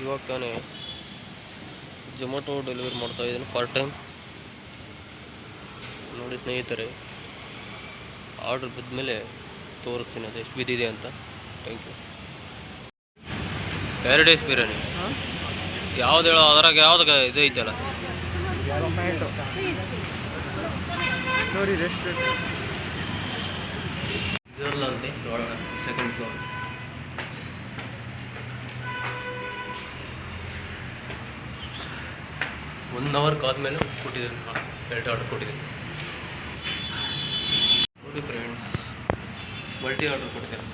ಇವಾಗ ತಾನೇ ಜೊಮೊಟೊ ಡೆಲಿವರಿ ಮಾಡ್ತಾ ಇದ್ದೀನಿ ಪಾರ್ಟ್ ಟೈಮ್ ನೋಡಿ ಸ್ನೇಹಿತರೆ ಆರ್ಡ್ರ್ ಬಿದ್ಮೇಲೆ ತೋರಿಸ್ತೀನಿ ಅದು ಎಷ್ಟು ಬಿದ್ದಿದೆ ಅಂತ. ಥ್ಯಾಂಕ್ ಯು ಪ್ಯಾರಡೈಸ್ ಬಿರಿಯಾನಿ ಯಾವ್ದು ಹೇಳೋ ಅದ್ರಾಗ ಯಾವ್ದು ಇದು ಐತಲ್ಲ? ನೋಡಿ ರೆಸ್ಟೋರೆಂಟ್ ಒನ್ ಅವರ್ ಕಾದ್ಮೇಲೆ ಕೊಟ್ಟಿದ್ದೀನಿ ಎರಡು ಆರ್ಡರ್ ಕೊಟ್ಟಿದ್ದೀನಿ. ನೋಡಿ ಫ್ರೆಂಡ್ಸ್ ಮಲ್ಟಿ ಆರ್ಡರ್ ಕೊಟ್ಟಿದ್ದೀನಿ.